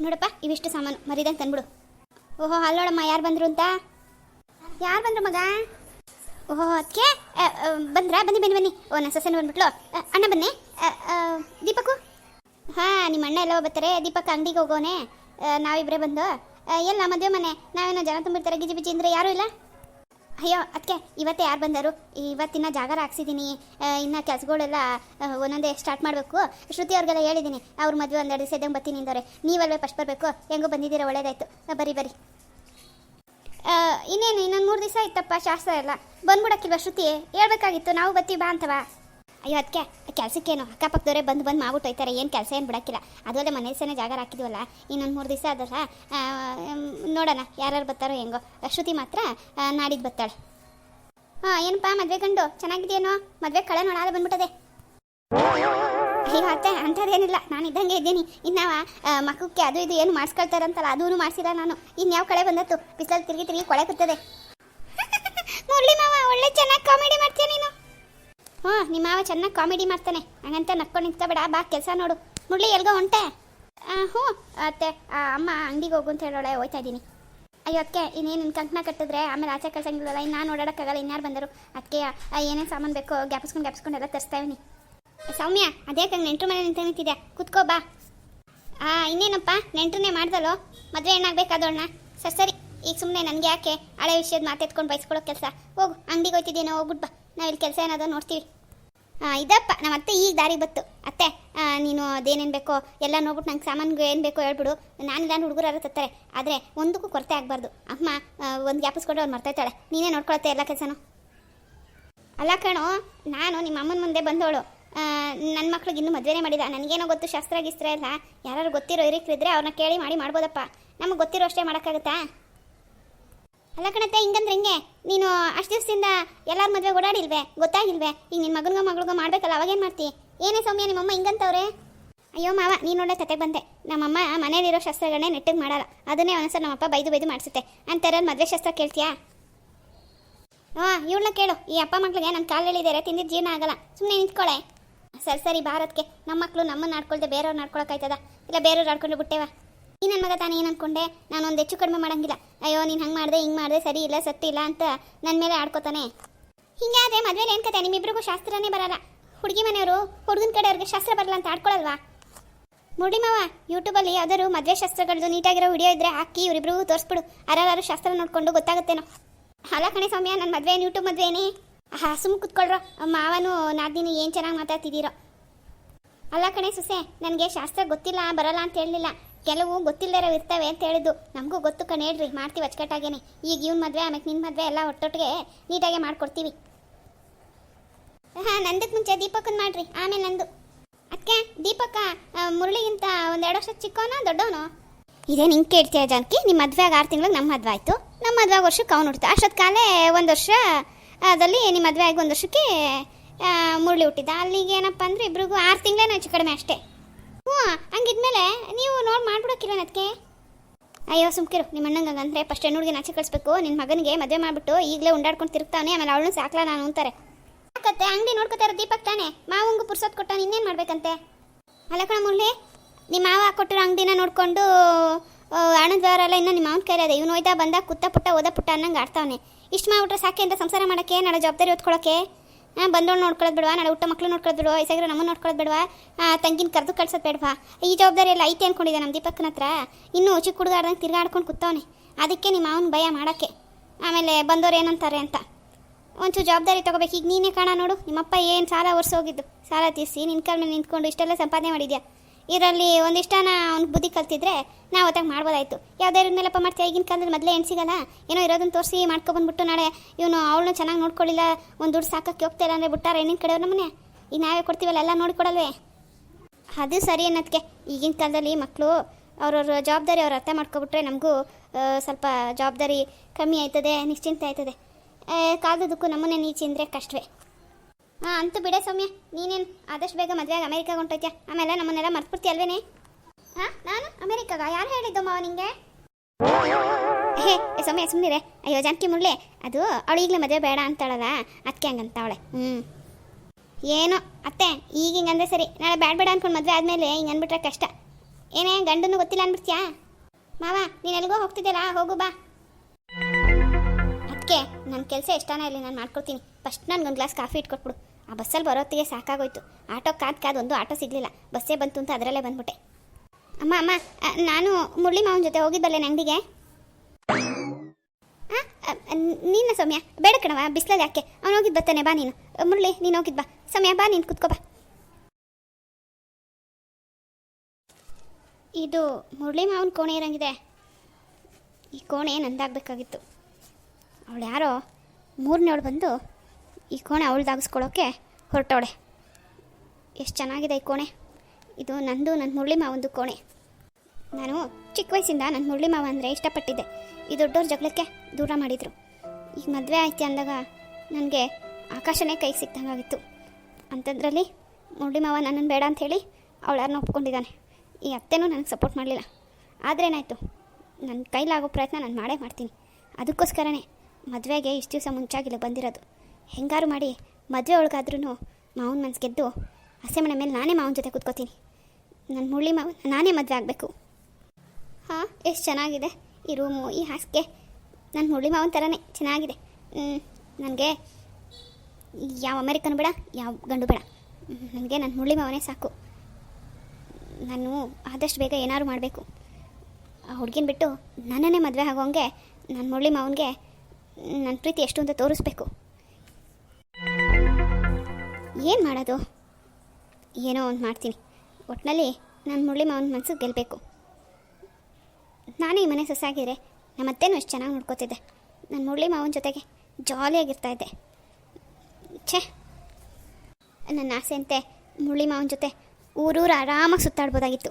ನೋಡಪ್ಪ ಇವಿಷ್ಟು ಸಾಮಾನು. ಮರಿದಂಗೆ ತಂದ್ಬಿಡು ಓಹೋ ಅಲ್ಲೋಡಮ್ಮ ಯಾರು ಬಂದರು ಅಂತ? ಯಾರು ಬಂದರು ಮಗ? ಓಹೋ ಅದಕ್ಕೆ ಬಂದ್ರಾ? ಬನ್ನಿ ಬನ್ನಿ ಬನ್ನಿ. ಓ ನನ್ನ ಸೊಸೆನ ಬಂದ್ಬಿಟ್ಲು. ಅಣ್ಣ ಬನ್ನಿ. ಅ, ಅ, ದೀಪಕು ಹಾಂ ನಿಮ್ಮ ಅಣ್ಣ ಎಲ್ಲ ಬರ್ತಾರೆ. ದೀಪಕ್ ಅಂಗಡಿಗೆ ಹೋಗೋನೆ. ನಾವಿಬ್ಬರೇ ಬಂದು. ಎಲ್ಲ ಮದುವೆ ಮನೆ. ನಾವೇನೋ ಜನ ತುಂಬಿರ್ತಾರೆ ಗಿಜಿ ಬಿಜಿ ಅಂದರೆ ಯಾರೂ ಇಲ್ಲ? ಅಯ್ಯೋ ಅದಕ್ಕೆ ಇವತ್ತೇ ಯಾರು ಬಂದರು? ಇವತ್ತಿನ ಜಾಗರ ಹಾಕ್ಸಿದ್ದೀನಿ ಇನ್ನು ಕೆಲಸಗಳೆಲ್ಲ ಒಂದೊಂದೇ ಸ್ಟಾರ್ಟ್ ಮಾಡಬೇಕು. ಶ್ರುತಿ ಅವ್ರಿಗೆಲ್ಲ ಹೇಳಿದ್ದೀನಿ ಅವ್ರ ಮದುವೆ ಒಂದೆರಡು ದಿವಸ ಇದ್ದಂಗೆ ಬರ್ತೀನಿ ಅಂದವ್ರೆ. ನೀವಲ್ವೇ ಫಸ್ಟ್ ಬರಬೇಕು. ಹೆಂಗೋ ಬಂದಿದ್ದೀರಾ ಒಳ್ಳೇದಾಯ್ತು. ಬರೀ. ಆ, ಇನ್ನೇನು ಇನ್ನೊಂದು ಮೂರು ದಿವಸ ಇತ್ತಪ್ಪ ಶಾಸ್ತ್ರ ಎಲ್ಲ. ಬಂದ್ಬಿಡಕ್ಕಿಲ್ವ ಶ್ರುತಿ? ಹೇಳ್ಬೇಕಾಗಿತ್ತು ನಾವು ಬರ್ತೀವಿ ಬಾ ಅಂತವ? ಅಯ್ಯೋ ಅದಕ್ಕೆ ಕೆಲಸಕ್ಕೇನು? ಅಕ್ಕಪಕ್ಕದವರೇ ಬಂದು ಬಂದು ಮಾಡ್ಬಿಟ್ಟು ಹೋಯ್ತಾರೆ ಏನು ಕೆಲಸ ಏನು ಬಿಡಕ್ಕಿಲ್ಲ. ಅದಲ್ಲದೆ ಮನೆ ಸೇನೆ ಜಾಗರ ಹಾಕಿದ್ವಲ್ಲ, ಇನ್ನೊಂದು ಮೂರು ದಿವಸ ಅದಲ್ಲ ನೋಡೋಣ, ಯಾರ್ಯಾರು ಬರ್ತಾರೋ ಹೆಂಗೋ. ಶ್ರುತಿ ಮಾತ್ರ ನಾಡಿದ್ದು ಬರ್ತಾಳೆ. ಹಾಂ ಏನಪ್ಪ, ಮದುವೆ ಗಂಡು, ಚೆನ್ನಾಗಿದೆಯೇನೋ? ಮದುವೆ ಕಳೆ ನೋಡಾದ ಬಂದ್ಬಿಟ್ಟದೆ. ಅಯ್ಯೋ, ಅತ್ತೆ, ಅಂಥದ್ದೇನಿಲ್ಲ. ನಾನು ಇದ್ದಂಗೆ ಇದ್ದೀನಿ. ಇನ್ನಾವ ಮಕ್ಕಕ್ಕೆ ಅದು ಇದು ಏನು ಮಾಡಿಸ್ಕೊಳ್ತಾರಂತಲ್ಲ ಅದೂ ಮಾಡಿಸಿಲ್ಲ ನಾನು. ಇನ್ಯಾವ ಕಳೆ ಬಂದತ್ತು? ಬಿಸಿಲಲ್ಲಿ ತಿರುಗಿ ತಿರುಗಿ ಕೊಳೆ ಕೂತದೆ ಮುರಳಿ ಮಾವ, ಒಳ್ಳೆ ಚೆನ್ನಾಗಿ ಕಾಮಿಡಿ ಮಾಡ್ತೀಯ ನೀನು. ಹ್ಞೂ, ನಿಮ್ಮ ಮಾವ ಚೆನ್ನಾಗಿ ಕಾಮಿಡಿ ಮಾಡ್ತಾನೆ. ಹಂಗಂತ ನಕ್ಕೊಂಡು ನಿಂತ್ಕೊಬೇಡ, ಬಾ, ಕೆಲಸ ನೋಡು. ಮುರಳಿ, ಎಲ್ಗೋ ಹೊಂಟೆ? ಹ್ಞೂ, ಅತ್ತೆ ಅಮ್ಮ ಅಂಗಡಿಗೆ ಹೋಗು ಅಂತ ಹೇಳೋಳೆ, ಹೋಯ್ತಾ ಇದ್ದೀನಿ. ಅಯ್ಯೋ ಅದಕ್ಕೆ ಇನ್ನೇನು ನಿನ್ನ ಕಂಕಣ ಕಟ್ಟಿದ್ರೆ, ಆಮೇಲೆ ಆಚೆ ಕಳ್ಸಂಗಿಲ್ಲ ಇನ್ನು ನಾನು ಓಡಾಡೋಕ್ಕಾಗಲ್ಲ ಇನ್ಯಾರು ಬಂದರು? ಅದಕ್ಕೆ ಏನೇನು ಸಾಮಾನು ಬೇಕೋ, ಗ್ಯಾಪಿಸ್ಕೊಂಡು ಗ್ಯಾಪಿಸ್ಕೊಂಡು ಎಲ್ಲ ತರಿಸ್ತಾ ಇದ್ದೀನಿ. ಸೌಮ್ಯ, ಅದೇ ಕಂಗೆ ನೆಂಟ್ರ ಮನೆ ನಿಂತ ನಿಂತಿದೆ ಕುತ್ಕೋ, ಬಾ. ಆ, ಇನ್ನೇನಪ್ಪ, ನೆಂಟ್ರನ್ನೇ ಮಾಡ್ದಲ್ಲೋ? ಮದುವೆ ಹೆಣ್ಣಾಗಬೇಕಾದೋಣ ಸರ್, ಸರಿ. ಈಗ ಸುಮ್ಮನೆ ನನಗೆ ಯಾಕೆ ಹಳೆ ವಿಷಯದ ಮಾತೆತ್ಕೊಂಡು ಬಯಸ್ಕೊಳ್ಳೋ ಕೆಲಸ? ಹೋಗು, ಅಂಗಡಿಗೆ ಹೋಗ್ತಿದ್ದೀನೋ ಹೋಗ್ಬಿಟ್ಟು ಬಾ. ನಾವಿಲ್ಲಿ ಕೆಲಸ ಏನಾದೋ ನೋಡ್ತೀವಿ. ಇದಪ್ಪ ನಮ್ಮ ಅತ್ತೆ ಈಗ ದಾರಿ ಬತ್ತು. ಅತ್ತೆ ನೀನು ಅದೇನೇನು ಬೇಕೋ ಎಲ್ಲ ನೋಡ್ಬಿಟ್ಟು ನಂಗೆ ಸಾಮಾನು ಏನು ಬೇಕೋ ಹೇಳ್ಬಿಡು. ನಾನಿಲ್ಲ ಹುಡುಗರು ತತ್ತಾರೆ ಆದರೆ ಒಂದಕ್ಕೂ ಕೊರತೆ ಆಗಬಾರ್ದು. ಅಮ್ಮ ಒಂದು ಗ್ಯಾಪಿಸ್ಕೊಂಡು ಅವ್ರು ಮರ್ತೈತಾಳೆ ನೀನೇ ನೋಡ್ಕೊಳತ್ತೆ ಎಲ್ಲ ಕೆಲಸನೂ. ಅಲ್ಲ ಕಣೋ, ನಾನು ನಿಮ್ಮ ಅಮ್ಮನ ಮುಂದೆ ಬಂದವಳು. ನನ್ನ ಮಕ್ಳಿಗೆ ಇನ್ನೂ ಮದುವೆನೇ ಮಾಡಿಲ್ಲ. ನನಗೇನೋ ಗೊತ್ತು ಶಾಸ್ತ್ರ, ಗಿಸ್ತ್ರ ಇಲ್ಲ ಯಾರು ಗೊತ್ತಿರೋ ಇರಿಕ್ರಿದ್ರೆ ಅವ್ರನ್ನ ಕೇಳಿ ಮಾಡಿ ಮಾಡ್ಬೋದಪ್ಪ. ನಮಗೆ ಗೊತ್ತಿರೋ ಅಷ್ಟೇ ಮಾಡೋಕ್ಕಾಗತ್ತಾ? ಅಲ್ಲ ಕಣತ್ತೆ, ಹಿಂಗಂದ್ರೆ ಹಿಂಗೆ? ನೀನು ಅಷ್ಟು ದಿವಸದಿಂದ ಎಲ್ಲರ ಮದುವೆ ಓಡಾಡಿಲ್ವೇ? ಗೊತ್ತಾಗಿಲ್ವೇ? ಈಗ ನಿನ್ನ ಮಗನಿಗೋ ಮಗಳಿಗೋ ಮಾಡ್ಬೇಕಲ್ಲ ಅವಾಗೇನು ಮಾಡ್ತಿ? ಏನೇ ಸೌಮ್ಯ, ನಿಮ್ಮಮ್ಮ ಹಿಂಗಂತವ್ರೆ? ಅಯ್ಯೋ ಮಾವ, ನೀನು ನೋಡೋ ತತೆಗೆ ಬಂದೆ. ನಮ್ಮಮ್ಮ ಮನೇಲಿರೋ ಶಸ್ತ್ರಗಳನ್ನೇ ನೆಟ್ಟಿಗೆ ಮಾಡಲ್ಲ. ಅದನ್ನೇ ಒಂದ್ಸಲ ನಮ್ಮಪ್ಪ ಬೈದು ಬೈದು ಮಾಡಿಸುತ್ತೆ. ಅಂತಾರೆ ಮದುವೆ ಶಸ್ತ್ರ ಕೇಳ್ತೀಯಾ? ಹಾಂ ಇವಳನ್ನ ಕೇಳು. ಈ ಅಪ್ಪ ಮಕ್ಳಿಗೆ ನನ್ನ ಕಾಲು ಹೇಳಿದ್ದಾರೆ ತಿಂದಿದ್ದು ಜೀವನ ಆಗಲ್ಲ. ಸುಮ್ಮನೆ ನಿಂತ್ಕೊಳ್ಳೆ ಸರಿ ಸರಿ ಭಾರತ್ಗೆ ನಮ್ಮ ಮಕ್ಕಳು ನಮ್ಮನ್ನ ಆಡ್ಕೊಳ್ದೆ ಬೇರೆಯವ್ರು ನಡ್ಕೊಳಕ್ಕಾಯ್ತದ ಇಲ್ಲ, ಬೇರೆಯವ್ರು ಆಡ್ಕೊಂಡು ಬಿಟ್ಟೇವ? ಈ ನನ್ನ ಮಗ ತಾನೇ ಏನು ಅನ್ಕೊಂಡೆ? ನಾನು ಒಂದು ಹೆಚ್ಚು ಕಡಿಮೆ ಮಾಡಂಗಿಲ್ಲ. ಅಯ್ಯೋ, ನೀನು ಹಂಗೆ ಮಾಡಿದೆ, ಹಿಂಗೆ ಮಾಡಿದೆ, ಸರಿ ಇಲ್ಲ, ಸತ್ತಿ ಇಲ್ಲ ಅಂತ ನನ್ನ ಮೇಲೆ ಆಡ್ಕೋತಾನೆ. ಆದರೆ ಮದುವೆಲಿ ಏನು ಕತೆ? ನಿಮ್ಮಿಬ್ರಿಗೂ ಶಾಸ್ತ್ರನೇ ಬರಲ್ಲ. ಹುಡುಗಿ ಮನೆಯವರು ಹುಡುಗನ ಕಡೆಯವ್ರಿಗೆ ಶಾಸ್ತ್ರ ಬರಲ್ಲ ಅಂತ ಆಡ್ಕೊಳಲ್ವಾ? ಮುಡಿ ಮಾವ ಯೂಟ್ಯೂಬಲ್ಲಿ ಯಾವ್ದಾದ್ರು ಮದುವೆ ಶಾಸ್ತ್ರಗಳದ್ದು ನೀಟಾಗಿರೋ ವಿಡಿಯೋ ಇದ್ರೆ ಹಾಕಿ ಇವರಿಬ್ರಿಗೂ ತೋರಿಸ್ಬಿಡು. ಯಾರು ಶಾಸ್ತ್ರ ನೋಡ್ಕೊಂಡು ಗೊತ್ತಾಗುತ್ತೇನೋ. ಅಲ್ಲ ಕಣೆ ಸೌಮ್ಯ ನನ್ನ ಮದುವೆ ಯೂಟ್ಯೂಬ್ ಮದುವೆನೇ? ಹಾ ಸುಮ್ಮ ಕುತ್ಕೊಳ್ರೋ. ಮಾವನು ನಾದಿನಿ ಏನು ಚೆನ್ನಾಗಿ ಮಾತಾಡ್ತಿದ್ದೀರೋ ಅಲ್ಲ ಕಣೆ ಸುಸೆ, ನನಗೆ ಶಾಸ್ತ್ರ ಗೊತ್ತಿಲ್ಲ, ಬರಲ್ಲ ಅಂತ ಹೇಳಲಿಲ್ಲ. ಕೆಲವು ಗೊತ್ತಿಲ್ಲದೇ ಇರ್ತವೆ ಅಂತ ಹೇಳಿದ್ದು. ನಮಗೂ ಗೊತ್ತು ಕಣೆ ಹೇಳ್ರಿ ಮಾಡ್ತೀವಿ ಅಚ್ಚಕಟ್ಟಾಗೇನೆ. ಈಗ ಇವ್ನ ಮದುವೆ ಆಮೇಲೆ ನಿನ್ನ ಮದುವೆ ಎಲ್ಲ ಒಟ್ಟೊಟ್ಟಿಗೆ ನೀಟಾಗೆ ಮಾಡ್ಕೊಡ್ತೀವಿ. ಹಾಂ ನಂದಕ್ಕೆ ಮುಂಚೆ ದೀಪಕ್ಕನ್ ಮಾಡ್ರಿ, ಆಮೇಲೆ ನಂದು. ಅದಕ್ಕೆ ದೀಪಕ್ಕ ಮುರಳಿಗಿಂತ ಎರಡು ವರ್ಷ ಚಿಕ್ಕವನ, ದೊಡ್ಡವನು? ಇದೇ ನಿಂಗೆ ಕೇಳ್ತೀಯ ಜಾನಕಿ ನಿಮ್ಮ ಮದುವೆ ಆಗ ಆರು ತಿಂಗಳಿಗೆ ನಮ್ಮ ಮದುವೆ ಆಯಿತು. ನಮ್ಮ ಮದುವೆ ಆಗ ವರ್ಷಕ್ಕೆ ಅವ್ನು ಹುಡ್ತ. ಅಷ್ಟೊತ್ತು ಕಾಲೇ ಒಂದು ವರ್ಷ, ಅದಲ್ಲಿ ನಿಮ್ಮ ಮದುವೆ ಆಗಿ ಒಂದು ವರ್ಷಕ್ಕೆ ಮುರಳಿ ಹುಟ್ಟಿದ. ಅಲ್ಲಿಗೆ ಏನಪ್ಪ ಅಂದರೆ ಇಬ್ರಿಗೂ ಆರು ತಿಂಗಳೇನೋ ಹೆಚ್ಚು ಕಡಿಮೆ ಅಷ್ಟೇ. ಹ್ಞೂ, ಹಂಗಿದ್ಮೇಲೆ ನೀವು ನೋಡಿ ಮಾಡ್ಬಿಡೋಕ್ಕಿಲ್ಲ ಅದಕ್ಕೆ ಅಯ್ಯೋ, ಸುಮ್ಕಿರು. ನಿಮ್ಮ ಅಣ್ಣಂಗೆ ಅಂದರೆ ಫಸ್ಟ್ ಹೆಣ್ಣುಗೆ ಆಚೆ ಕಳಿಸ್ಬೇಕು. ನಿನ್ನ ಮಗನಿಗೆ ಮದುವೆ ಮಾಡಿಬಿಟ್ಟು ಈಗಲೇ ಉಂಡಾಡ್ಕೊಂಡು ತಿರುಗ್ತಾನೆ, ಆಮೇಲೆ ಅವಳನ್ನು ಸಾಕ್ಲಾ ನಾನು ಅಂತಾರೆ. ಯಾಕತ್ತೆ ಅಂಗಡಿ ನೋಡ್ಕೋತಾರೆ ದೀಪಕ್ ತಾನೆ. ಮಾವಂಗು ಪುರ್ಸೊತ್ ಕೊಟ್ಟ, ಇನ್ನೇನು ಮಾಡ್ಬೇಕಂತೆ? ಅಲ್ಲ ಕಣ ಮುರಳಿ ನಿಮ್ಮ ಮಾವ ಕೊಟ್ಟಿರೋ ಅಂಗಡಿನ ನೋಡಿಕೊಂಡು ವ್ಯವಹಾರ ಎಲ್ಲ ಇನ್ನೂ ನಿಮ್ಮ ಮಾವನ ಕೈಲಿ ಇವನು ಒಯ್ದ ಬಂದ, ಕುತ್ತ ಪುಟ್ಟ, ಓದ ಪುಟ್ಟ ಅನ್ನಂಗೆ ಆಡ್ತಾವನೆ. ಇಷ್ಟು ಮಾಡ್ಬಿಟ್ರೆ ಸಾಕೆ ಅಂತ ಸಂಸಾರ ಮಾಡೋಕ್ಕೆ, ನಾಳೆ ಜವಾಬ್ದಾರಿ ಹೊತ್ಕೊಳ್ಳೋಕೆ ಹಾಂ ಬಂದೋಳು ನೋಡ್ಕೊಳ್ಳೋದು ಬಿಡವಾ, ನಾಳೆ ಊಟ ಮಕ್ಕಳು ನೋಡ್ಕೊಳ್ಳೋದು ಬಿಡುವ ವಯಸ್ಸಾಗಿರೋ ನಮ್ಮನ್ನು ನೋಡ್ಕೊಳ್ಳೋದು ಆ, ತಂಗಿನ ಕರೆದು ಕಳ್ಸೋದು ಬೇಡವಾ. ಈ ಜವಾಬ್ದಾರಿ ಎಲ್ಲ ಐತೆ ಅನ್ಕೊಂಡಿದ್ದೆ ನಮ್ಮ ದೀಪಕ್ಕನ ಹತ್ರ? ಇನ್ನೂ ಚಿಕ್ಕ ಹುಡುಗ ಆಡ್ದಂಗೆ ತಿರ್ಗಾಡ್ಕೊಂಡು ಕೂತವನೆ. ಅದಕ್ಕೆ ನಿಮ್ಮ ಮಾವನ ಭಯ ಮಾಡೋಕ್ಕೆ. ಆಮೇಲೆ ಬಂದವ್ರು ಏನಂತಾರೆ ಅಂತ. ಒಂಚೂರು ಜವಾಬ್ದಾರಿ ತೊಗೋಬೇಕು. ಈಗ ನೀನೇ ಕಾಣ ನೋಡು. ನಿಮ್ಮಪ್ಪ ಏನು ಸಾಲ ಒರೆಸೋಗಿದ್ದು? ಸಾಲ ತೀರಿಸಿ ನಿನ್ನ ಕಾಲ ಮೇಲೆ ನಿಂತ್ಕೊಂಡು ಇಷ್ಟೆಲ್ಲ ಸಂಪಾದನೆ ಮಾಡಿದ್ಯಾ? ಇದರಲ್ಲಿ ಒಂದಿಷ್ಟನ ಅವ್ನ ಬುದ್ಧಿ ಕಲ್ತಿದ್ರೆ ನಾವು ಅವತ್ತಾಗ ಮಾಡ್ಬೋದಾಯ್ತು. ಯಾವುದೇ ಮೇಲಪ್ಪ ಮಾಡ್ತೀಯ? ಈಗಿನ ಕಾಲದಲ್ಲಿ ಮೊದಲೇ ಏನು ಸಿಗಲ್ಲ. ಏನೋ ಇರೋದನ್ನ ತೋರಿಸಿ ಮಾಡ್ಕೊಬಂದ್ಬಿಟ್ಟು ನಾಳೆ ಇವನು ಅವಳನ್ನ ಚೆನ್ನಾಗಿ ನೋಡ್ಕೊಳ್ಳಿಲ್ಲ ಒಂದು ದುಡ್ಡು ಸಾಕಕ್ಕೆ ಹೋಗ್ತಾ ಇಲ್ಲ ಅಂದರೆ ಬಿಟ್ಟಾರ ಕಡೆ ಕಡೆಯವ್ರ ನಮ್ಮನೆ ಈಗ ನಾವೇ ಕೊಡ್ತೀವಲ್ಲ, ಎಲ್ಲ ನೋಡಿಕೊಡಲ್ವೇ ಅದು ಸರಿ ಅನ್ನೋದಕ್ಕೆ ಈಗಿನ ಕಾಲದಲ್ಲಿ ಮಕ್ಕಳು ಅವ್ರವ್ರ ಜವಾಬ್ದಾರಿ ಅವ್ರು ಅರ್ಥ ಮಾಡ್ಕೊಬಿಟ್ರೆ ನಮಗೂ ಸ್ವಲ್ಪ ಜವಾಬ್ದಾರಿ ಕಮ್ಮಿ ಆಯ್ತದೆ, ನಿಶ್ಚಿಂತೆ ಆಯ್ತದೆ. ಕಾಲದಕ್ಕೂ ನಮ್ಮನ್ನೇ ನೀಚಿ ಅಂದರೆ ಕಷ್ಟವೇ. ಹಾಂ, ಅಂತೂ ಬಿಡೆ ಸೌಮ್ಯ. ನೀನೇನು ಆದಷ್ಟು ಬೇಗ ಮದುವೆಗೆ ಅಮೆರಿಕಾಗ ಹೊಂಟೋಯ್ತ್ಯಾ? ಆಮೇಲೆ ನಮ್ಮನ್ನೆಲ್ಲ ಮರ್ತ್ಬಿಡ್ತೀಯ ಅಲ್ವೇನೆ? ಹಾಂ, ನಾನು? ಅಮೇರಿಕಾಗ? ಯಾರು ಹೇಳಿದ್ದು ಮಾವ ನಿಂಗೆ? ಹೇ ಸೌಮ್ಯ ಸುಮ್ಮನಿರೆ ಅಯ್ಯೋ, ಜಾನಕಿ ಮುರಳಿ ಅದು ಅವಳು ಈಗಲೇ ಮದುವೆ ಬೇಡ ಅಂತಾಳಲ್ಲ? ಅದಕ್ಕೆ ಹಂಗಂತ ಅವಳೆ. ಹ್ಞೂ ಏನೋ, ಅತ್ತೆ, ಈಗ ಹಿಂಗಂದ್ರೆ ಸರಿ. ನಾಳೆ ಬೇಡ ಬೇಡ ಅಂದ್ಕೊಂಡು ಮದುವೆ ಆದಮೇಲೆ ಹಿಂಗೆ ಅಂದ್ಬಿಟ್ರೆ ಕಷ್ಟ. ಏನೇ ಗಂಡನು ಗೊತ್ತಿಲ್ಲ ಅಂದ್ಬಿಡ್ತೀಯಾ ಮಾವ, ನೀನು ಎಲ್ಲಿಗೋ ಹೋಗು, ಬಾ. ಅದಕ್ಕೆ ನನ್ನ ಕೆಲಸ ಎಷ್ಟಾನ ಇಲ್ಲಿ ನಾನು ಮಾಡ್ಕೊಡ್ತೀನಿ. ಫಸ್ಟ್ ನನಗೊಂದು ಗ್ಲಾಸ್ ಕಾಫಿ ಇಟ್ಕೊಟ್ಬಿಡು. ಆ ಬಸ್ಸಲ್ಲಿ ಬರೋತ್ತಿಗೆ ಸಾಕಾಗೋಯ್ತು. ಆಟೋ ಕಾದ್ ಕಾದ್ ಒಂದು ಆಟೋ ಸಿಗಲಿಲ್ಲ. ಬಸ್ಸೇ ಬಂತು ಅಂತ ಅದರಲ್ಲೇ ಬಂದ್ಬಿಟ್ಟೆ. ಅಮ್ಮ ಅಮ್ಮ ನಾನು ಮುರಳಿ ಮಾವನ ಜೊತೆ ಹೋಗಿದ್ದಲ್ಲೇ ಅಂಗಡಿಗೆ ನೀನ ಸೌಮ್ಯ? ಬೇಡ ಕಣವ ಬಿಸ್ಲಲ್ಲಿ ಯಾಕೆ? ಅವ್ನು ಹೋಗಿದ್ದು ಬರ್ತಾನೆ ಬಾ ನೀನು. ಮುರಳಿ, ನೀನು ಹೋಗಿದ್ ಬಾ. ಸೌಮ್ಯ, ಬಾ ನೀನು ಕುತ್ಕೋ, ಬಾ. ಇದು ಮುರಳಿ ಮಾವನ ಕೋಣೆ ಇರಂಗಿದೆ. ಈ ಕೋಣೆ ನಂದಾಗಬೇಕಾಗಿತ್ತು. ಅವಳು ಯಾರೋ ಮೂರನೇವಳು ಬಂದು ಈ ಕೋಣೆ ಅವಳ್ದಾಗಿಸ್ಕೊಳ್ಳೋಕೆ ಹೊರಟೋಳೆ ಎಷ್ಟು ಚೆನ್ನಾಗಿದೆ ಈ ಕೋಣೆ. ಇದು ನಂದು ನನ್ನ ಮುರಳಿ ಮಾವಂದು ಕೋಣೆ. ನಾನು ಚಿಕ್ಕ ವಯಸ್ಸಿಂದ ನನ್ನ ಮುರಳಿ ಮಾವ ಅಂದರೆ ಇಷ್ಟಪಟ್ಟಿದ್ದೆ. ಈ ದೊಡ್ಡವ್ರ ಜಗಳಕ್ಕೆ ದೂರ ಮಾಡಿದರು. ಈಗ ಮದುವೆ ಆಯ್ತು ಅಂದಾಗ ನನಗೆ ಆಕಾಶನೇ ಕೈಗೆ ಸಿಕ್ತಂಗಾಗಿತ್ತು ಅಂಥದ್ರಲ್ಲಿ ಮುರಳಿ ಮಾವ ನನ್ನನ್ನು ಬೇಡ ಅಂತ ಹೇಳಿ ಅವಳಾರನ್ನ ಒಪ್ಕೊಂಡಿದ್ದಾನೆ. ಈ ಅತ್ತೆನೂ ನನಗೆ ಸಪೋರ್ಟ್ ಮಾಡಲಿಲ್ಲ. ಆದ್ರೇನಾಯಿತು ನನ್ನ ಕೈಲಾಗೋ ಪ್ರಯತ್ನ ನಾನು ಮಾಡೇ ಮಾಡ್ತೀನಿ. ಅದಕ್ಕೋಸ್ಕರನೇ ಮದುವೆಗೆ ಇಷ್ಟು ದಿವಸ ಮುಂಚಾಗಿಲ್ಲ ಬಂದಿರೋದು. ಹೆಂಗಾರು ಮಾಡಿ ಮದುವೆ ಒಳಗಾದ್ರೂ ಮಾವನ ಮನಸ್ಸು ಗೆದ್ದು ಹಸೆ ಮನೆ ಮೇಲೆ ನಾನೇ ಮಾವನ ಜೊತೆ ಕೂತ್ಕೋತೀನಿ. ನನ್ನ ಮುಳ್ಳಿ ಮಾವ, ನಾನೇ ಮದುವೆ ಆಗಬೇಕು. ಹಾಂ, ಎಷ್ಟು ಚೆನ್ನಾಗಿದೆ ಈ ರೂಮು, ಈ ಹಾಸಿಗೆ. ನನ್ನ ಮುಳ್ಳಿ ಮಾವನ ಥರನೇ ಚೆನ್ನಾಗಿದೆ. ನನಗೆ ಯಾವ ಅಮೇರಿಕನ್ ಬೇಡ, ಯಾವ ಗಂಡು ಬೇಡ. ನನಗೆ ನನ್ನ ಮುಳ್ಳಿ ಮಾವನೇ ಸಾಕು. ನಾನು ಆದಷ್ಟು ಬೇಗ ಏನಾದ್ರು ಮಾಡಬೇಕು. ಆ ಹುಡುಗಿನ ಬಿಟ್ಟು ನನ್ನನ್ನೇ ಮದುವೆ ಆಗೋಂಗೆ ನನ್ನ ಮುಳ್ಳಿ ಮಾವನಿಗೆ ನನ್ನ ಪ್ರೀತಿ ಎಷ್ಟು ಅಂತ ತೋರಿಸ್ಬೇಕು. ಏನು ಮಾಡೋದು? ಏನೋ ಒಂದು ಮಾಡ್ತೀನಿ. ಒಟ್ಟಿನಲ್ಲಿ ನನ್ನ ಮುರಳಿ ಮಾವನ ಮನಸ್ಸು ಗೆಲ್ಲಬೇಕು ನಾನು ಈ ಮನೆ ಸೊಸಾಗಿದ್ರೆ ನಮ್ಮ ಅತ್ತೆನೂ ಎಷ್ಟು ಚೆನ್ನಾಗಿ ನೋಡ್ಕೋತಿದ್ದೆ. ನನ್ನ ಮುರಳಿ ಮಾವನ ಜೊತೆಗೆ ಜಾಲಿಯಾಗಿರ್ತಾ ಇದ್ದೆ. ಛೇ! ನನ್ನ ಆಸೆಯಂತೆ ಮುರಳಿ ಮಾವನ ಜೊತೆ ಊರೂರು ಆರಾಮಾಗಿ ಸುತ್ತಾಡ್ಬೋದಾಗಿತ್ತು.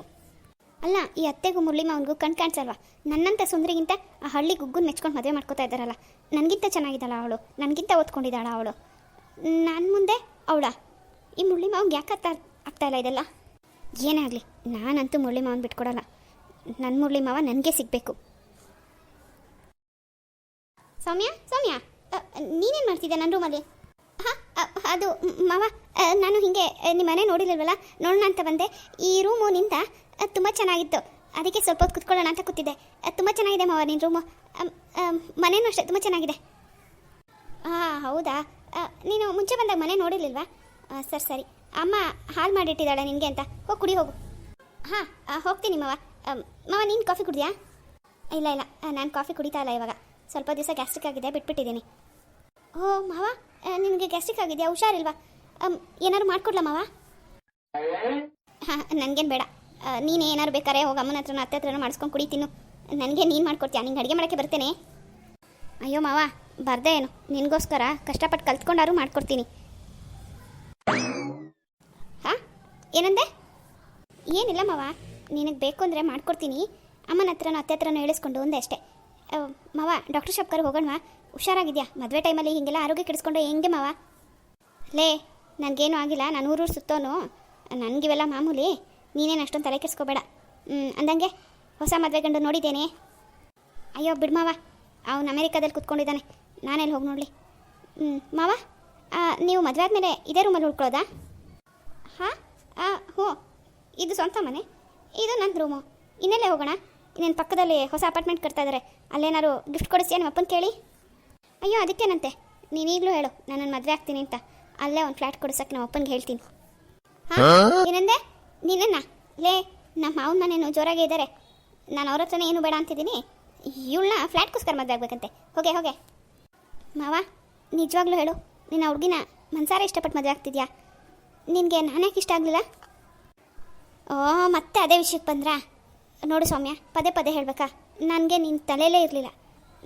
ಅಲ್ಲ, ಈ ಅತ್ತೆಗೂ ಮುರಳಿ ಮಾವನಿಗೂ ಕಣ್ ಕಾಣಿಸಲ್ವಾ? ನನ್ನಂಥ ಸುಂದರಿಗಿಂತ ಆ ಹಳ್ಳಿ ಗುಗ್ಗು ಮೆಚ್ಕೊಂಡು ಮದುವೆ ಮಾಡ್ಕೋತಾ ಇದ್ದಾರಲ್ಲ. ನನಗಿಂತ ಚೆನ್ನಾಗಿದ್ದಾಳ ಅವಳು. ನನಗಿಂತ ಓದ್ಕೊಂಡಿದ್ದಾಳ ಅವಳು. ನನ್ನ ಮುಂದೆ, ಅವಳ. ಈ ಮುಳ್ಳಿ ಮಾವನ್ಗೆ ಯಾಕೆ ಆಗ್ತಾ ಇಲ್ಲ ಇದೆಲ್ಲ? ಏನೇ ಆಗಲಿ, ನಾನಂತೂ ಮುರಳಿ ಮಾವನ್ ಬಿಟ್ಕೊಡಲ್ಲ. ನನ್ನ ಮುರಳಿ ಮಾವ ನನಗೆ ಸಿಗಬೇಕು. ಸೌಮ್ಯ ಸೌಮ್ಯ ನೀನೇನು ಮಾಡ್ತಿದ್ದೆ ನನ್ನ ರೂಮಲ್ಲಿ? ಹಾಂ ಅದು, ಮಾವ ನಾನು ಹೀಗೆ ನಿಮ್ಮ ಮನೆ ನೋಡಿಲ್ವಲ್ಲ, ನೋಡೋಣ ಅಂತ ಬಂದೆ. ಈ ರೂಮು ನಿಂದ ತುಂಬ ಚೆನ್ನಾಗಿತ್ತು. ಅದಕ್ಕೆ ಸ್ವಲ್ಪ ಹೊತ್ತು ಕುತ್ಕೊಳ್ಳೋಣ ಅಂತ ಕೂತಿದ್ದೆ. ತುಂಬ ಚೆನ್ನಾಗಿದೆ ಮಾವ ನಿನ್ನ ರೂಮು. ಮನೆನೂ ಅಷ್ಟೇ, ತುಂಬ ಚೆನ್ನಾಗಿದೆ. ಹಾಂ ಹೌದಾ? ನೀನು ಮುಂಚೆ ಬಂದಾಗ ಮನೆ ನೋಡಿರ್ಲಿಲ್ವಾ? ಸರ್, ಸರಿ. ಅಮ್ಮ ಹಾಲು ಮಾಡಿಟ್ಟಿದ್ದಾಳೆ ನಿನಗೆ ಅಂತ. ಹೋಗಿ ಕುಡಿ, ಹೋಗು. ಹಾಂ ಹೋಗ್ತೀನಿ, ಮಾವ. ಮಾವ, ನೀನು ಕಾಫಿ ಕುಡಿದ್ಯಾ? ಇಲ್ಲ ಇಲ್ಲ. ನಾನು ಕಾಫಿ ಕುಡಿತಾ ಇಲ್ಲ ಇವಾಗ. ಸ್ವಲ್ಪ ದಿವಸ ಗ್ಯಾಸ್ಟ್ರಿಕ್ ಆಗಿದೆ, ಬಿಟ್ಬಿಟ್ಟಿದ್ದೀನಿ. ಓ, ಮಾವ ನಿನಗೆ ಗ್ಯಾಸ್ಟ್ರಿಕ್ ಆಗಿದೆಯಾ ಹುಷಾರಿಲ್ವಾ? ಏನಾದ್ರು ಮಾಡ್ಕೊಡ್ಲಾ, ಮಾವ? ಹಾಂ ನನಗೇನು ಬೇಡ. ನೀನು ನೀನೇ ಏನಾದ್ರು ಬೇಕಾರೆ ಹೋಗಿ ಅಮ್ಮನ ಹತ್ರನೂ, ಅತ್ತೆ ಹತ್ರನೂ ಮಾಡಿಸ್ಕೊಂಡು ಕುಡಿತೀನು ನನಗೆ ನೀನು ಮಾಡ್ಕೊಡ್ತೀಯ? ನಿಂಗೆ ಅಡುಗೆ ಮಾಡೋಕ್ಕೆ ಬರ್ತೇನೆ? ಅಯ್ಯೋ, ಮಾವ ಬರ್ದೆ ಏನು. ನಿನಗೋಸ್ಕರ ಕಷ್ಟಪಟ್ಟು ಕಲ್ತ್ಕೊಂಡಾರು ಮಾಡ್ಕೊಡ್ತೀನಿ. ಹಾಂ? ಏನಂದೆ? ಏನಿಲ್ಲ ಮಾವ. ನಿನಗೆ ಬೇಕು ಅಂದರೆ ಮಾಡ್ಕೊಡ್ತೀನಿ. ಅಮ್ಮನ ಹತ್ರನೂ ಅತ್ತೆ ಹತ್ರನ ಹೇಳಿಸ್ಕೊಂಡು ಒಂದೇ ಅಷ್ಟೇ. ಮಾವ, ಡಾಕ್ಟರ್ ಶಾಪ್ಕರ್ ಹೋಗೋಣವಾ? ಹುಷಾರಾಗಿದ್ಯಾ? ಮದುವೆ ಟೈಮಲ್ಲಿ ಹೀಗೆಲ್ಲ ಆರೋಗ್ಯ ಕೆಡಿಸ್ಕೊಂಡು ಹೆಂಗೆ ಮಾವ? ಲೇ, ನನಗೇನು ಆಗಿಲ್ಲ. ನಾನು ಊರೂರು ಸುತ್ತೋನು. ನನಗಿವೆಲ್ಲ ಮಾಮೂಲಿ. ನೀನೇನು ಅಷ್ಟೊಂದು ತಲೆ ಕೆಡಿಸ್ಕೋಬೇಡ. ಅಂದಂಗೆ ಹೊಸ ಮದುವೆ ಗಂಡು ನೋಡಿದ್ದೇನೆ. ಅಯ್ಯೋ ಬಿಡ್ಮಾವ ಅವನು ಅಮೇರಿಕಾದಲ್ಲಿ ಕುತ್ಕೊಂಡಿದ್ದಾನೆ. ನಾನೆಲ್ಲಿ ಹೋಗಿ ನೋಡಲಿ. ಹ್ಞೂ ಮಾವ ನೀವು ಮದುವೆ ಆದಮೇಲೆ ಇದೇ ರೂಮಲ್ಲಿ ಉಳ್ಕೊಳ್ಳೋದಾ? ಹಾಂ ಹ್ಞೂ ಇದು ಸ್ವಂತ ಮನೆ. ಇದು ನನ್ನ ರೂಮು ಇನ್ನೆಲ್ಲೇ ಹೋಗೋಣ? ಇನ್ನೇನು ಪಕ್ಕದಲ್ಲಿ ಹೊಸ ಅಪಾರ್ಟ್ಮೆಂಟ್ ಕಟ್ತಾ ಇದ್ದಾರೆ ಅಲ್ಲೇನಾದ್ರು ಗಿಫ್ಟ್ ಕೊಡಿಸ್ತೀಯ ನಿಮ್ಮ ಅಪ್ಪನ ಕೇಳಿ? ಅಯ್ಯೋ ಅದಕ್ಕೇನಂತೆ? ನೀನು ಈಗಲೂ ಹೇಳು ನಾನು ಮದುವೆ ಆಗ್ತೀನಿ ಅಂತ. ಅಲ್ಲೇ ಒಂದು ಫ್ಲ್ಯಾಟ್ ಕೊಡಿಸೋಕೆ ನಮ್ಮ ಅಪ್ಪನಿಗೆ ಹೇಳ್ತೀನಿ. ಹಾಂ ಏನಂದೆ? ನೀನನ್ನ ಲೇ ನಮ್ಮ ಮಾವನ ಮನೇನು ಜೋರಾಗೇ ಇದ್ದಾರೆ ನಾನು ಅವ್ರ ಹತ್ರನೇ ಏನು ಬೇಡ ಅಂತಿದ್ದೀನಿ. ಇವಳನ್ನ ಫ್ಲ್ಯಾಟ್ಗೋಸ್ಕರ ಮದುವೆ ಆಗ್ಬೇಕಂತೆ. ಹೋಗೆ ಹೋಗೆ. ಮಾವ, ನಿಜವಾಗ್ಲೂ ಹೇಳು, ನಿನ್ನ ಹುಡುಗಿನ ಮನ್ಸಾರ ಇಷ್ಟಪಟ್ಟು ಮದುವೆ ಆಗ್ತಿದ್ಯಾ? ನಿನಗೆ ನಾನ್ಯಾಕೆ ಇಷ್ಟ ಆಗಲಿಲ್ಲ? ಓ, ಮತ್ತೆ ಅದೇ ವಿಷಯಕ್ಕೆ ಬಂದ್ರಾ? ನೋಡು ಸೌಮ್ಯ, ಪದೇ ಪದೇ ಹೇಳಬೇಕಾ, ನನಗೆ ನಿನ್ನ ತಲೆಯಲ್ಲೇ ಇರಲಿಲ್ಲ.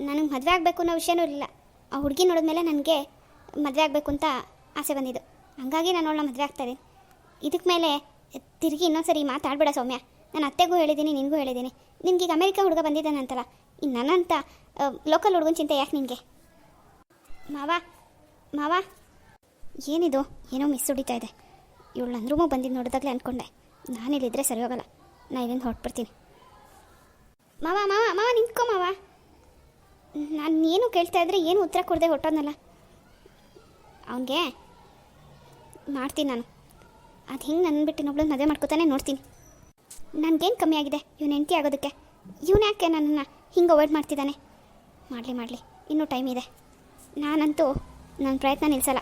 ನನಗೆ ಮದುವೆ ಆಗಬೇಕು ಅನ್ನೋ ವಿಷಯನೂ ಇರಲಿಲ್ಲ. ಆ ಹುಡುಗಿ ನೋಡಿದ್ಮೇಲೆ ನನಗೆ ಮದುವೆ ಆಗಬೇಕು ಅಂತ ಆಸೆ ಬಂದಿದ್ದು. ಹಂಗಾಗಿ ನಾನು ಅವಳನ್ನ ಮದುವೆ ಆಗ್ತಾಯಿದ್ದೀನಿ ಇದಕ್ಕೆ ಮೇಲೆ ತಿರುಗಿ ಇನ್ನೊಂದ್ಸರಿ ಮಾತಾಡಬೇಡ ಸೌಮ್ಯ. ನಾನು ಅತ್ತೆಗೂ ಹೇಳಿದ್ದೀನಿ, ನಿನಗೂ ಹೇಳಿದ್ದೀನಿ. ನಿನಗೀಗ ಅಮೆರಿಕ ಹುಡುಗ ಬಂದಿದ್ದಾನಂತಲ್ಲ ಇನ್ನು ನನ್ನಂತ ಲೋಕಲ್ ಹುಡುಗನ ಚಿಂತೆ ಯಾಕೆ ನಿನಗೆ? ಮಾವ ಮಾವ. ಏನಿದು? ಏನೋ ಮಿಸ್ ಹೊಡಿತಾ ಇದೆ. ಇವಳು ನನ್ನ ರೂಮು ಬಂದಿದ್ದು ನೋಡಿದಾಗಲೇ ಅಂದ್ಕೊಂಡೆ ನಾನಿಲ್ಲಿದ್ದರೆ ಸರಿ ಹೋಗಲ್ಲ. ನಾ ಇಲ್ಲಿಂದ ಹೊರಟ್ಬಿಡ್ತೀನಿ. ಮಾವ ಮಾವ ಮಾವ, ನಿಂತ್ಕೊ ಮಾವ. ನಾನು ಏನು ಕೇಳ್ತಾ ಇದ್ರೆ ಏನು ಉತ್ತರ ಕೊಡದೆ ಹೊಟ್ಟೋದ್ನಲ್ಲ. ಅವನಿಗೆ ಮಾಡ್ತೀನಿ ನಾನು. ಅದು ಹಿಂಗೆ ನನ್ನ ಬಿಟ್ಟು ಇನ್ನೊಬ್ಳು ಮದುವೆ ಮಾಡ್ಕೊತಾನೆ ನೋಡ್ತೀನಿ. ನನಗೇನು ಕಮ್ಮಿ ಆಗಿದೆ? ಇವನು ಹೆಂಡತಿ ಆಗೋದಕ್ಕೆ. ಇವನು ಯಾಕೆ ನನ್ನನ್ನು ಹಿಂಗೆ ಅವಾಯ್ಡ್ ಮಾಡ್ತಿದ್ದಾನೆ? ಮಾಡಲಿ ಮಾಡಲಿ. ಇನ್ನೂ ಟೈಮ್ ಇದೆ. ನಾನಂತೂ ನನ್ನ ಪ್ರಯತ್ನ ನಿಲ್ಲಿಸಲ್ಲ